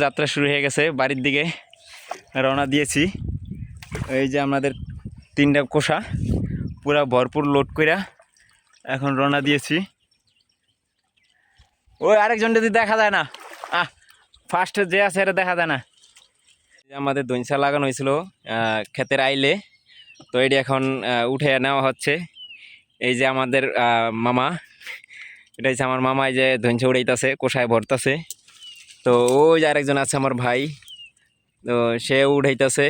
যাত্রা শুরু হয়ে গেছে, বাড়ির দিকে রওনা দিয়েছি। এই যে আমাদের তিনটা কোষা, পুরা ভরপুর লোড কইরা এখন রওনা দিয়েছি। ওই আরেকজন যদি দেখা যায় না, আহ ফার্স্ট যে আছে এটা দেখা যায় না। আমাদের দইনসা লাগানো হয়েছিল ক্ষেতের আইলে, তো এটি এখন উঠে নেওয়া হচ্ছে। এই যে আমাদের মামা, এটা হচ্ছে আমার মামা এই যে ধনসা উড়াইতেছে, কোষায় ভরতাছে। তো ওই যে আরেকজন আছে আমার ভাই, তো সে উঠাইতেছে,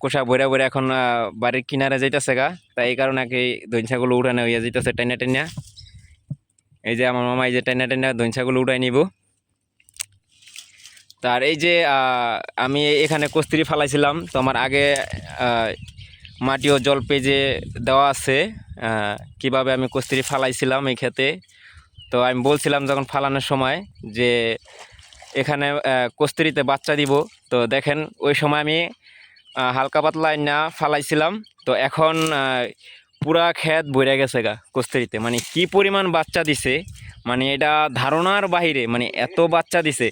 কোষা ভরে ভরে এখন বাড়ির কিনারে যাইতেছে গা তাই এই কারণে আর কি দইনসাগুলো উঠানো হইয়া যাইতেছে টাইনা টাইনা। এই যে আমার মামা এই যে টাইনা টাইনা দইনসাগুলো উঠাই নিব। তার এই যে আমি এখানে কস্তুরি ফালাইছিলাম, তো আমার আগে মাটি ও জল পেজে দেওয়া আছে কীভাবে আমি কস্তুরি ফালাইছিলাম এই ক্ষেতে। তো আমি বলছিলাম যখন ফালানোর সময় যে এখানে কস্তুরিতে বাচ্চা দিব। তো দেখেন, ওই সময় আমি হালকা পাতলা না ফালাইছিলাম। তো এখন পুরা ক্ষেত বইরা গেছে গা কস্তুরিতে। মানে কি পরিমাণ বাচ্চা দিছে মানে এটা ধারণার বাহিরে মানে এত বাচ্চা দিছে।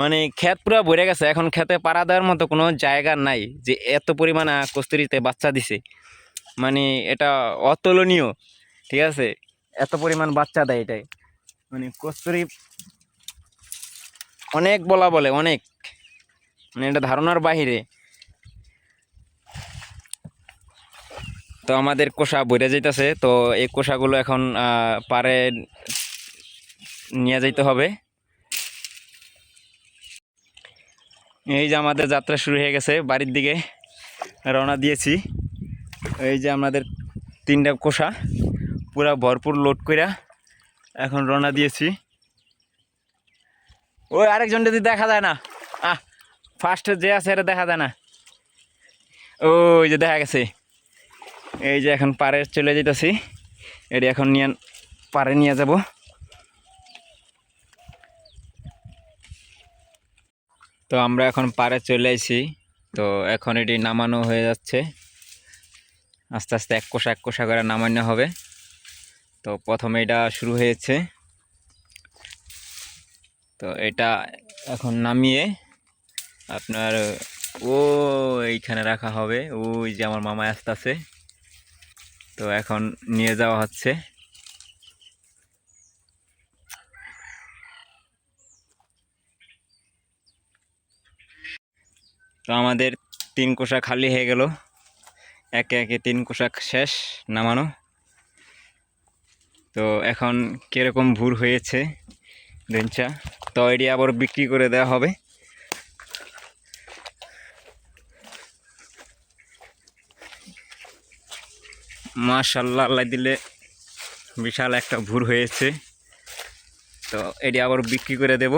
মানে ক্ষেত পুরা ভরে গেছে, এখন ক্ষেতে পাড়া দেওয়ার মতো কোনো জায়গা নাই যে এত পরিমাণ কস্তুরিতে বাচ্চা দিছে। মানে এটা অতুলনীয়, ঠিক আছে? এত পরিমাণ বাচ্চা দেয় এটাই। মানে কস্তুরি অনেক বলা বলে, অনেক। মানে এটা ধারণার বাহিরে। তো আমাদের কোষা বইরে যাইতেছে, তো এই কোষাগুলো এখন পারে নিয়ে যাইতে হবে। এই যে আমাদের যাত্রা শুরু হয়ে গেছে, বাড়ির দিকে রওনা দিয়েছি। এই যে আমাদের তিনটা কোষা, পুরা ভরপুর লোড কইরা এখন রওনা দিয়েছি। ওই আরেকজন যদি দেখা যায় না, আহ ফার্স্ট যে আছে এটা দেখা যায় না। ওই যে দেখা গেছে। এই যে এখন পারে চলে যেতেছি এটি এখন নিয়ে পারে নিয়ে যাব। তো আমরা এখন পারে চলে আইছি। তো এখন এটি নামানো হয়ে যাচ্ছে। আস্তে আস্তে এক কোষা এক কোষা করে নামানো হবে। তো প্রথমে এটা শুরু হয়েছে। তো এটা এখন নামিয়ে আপনার, ও এইখানে রাখা হবে। ওই যে আমার মামা আসতেছে। তো এখন নিয়ে যাওয়া হচ্ছে। তো আমাদের তিন কোষা খালি হয়ে গেল। একে একে তিন কোষা শেষ নামানো। তো এখন কীরকম ভুর হয়েছে? দেনচা তো এটি আবার বিক্রি করে দেওয়া হবে। মাশাল্লাহ, আল্লাহ দিলে বিশাল একটা ভুর হয়েছে। তো এটি আবার বিক্রি করে দেব।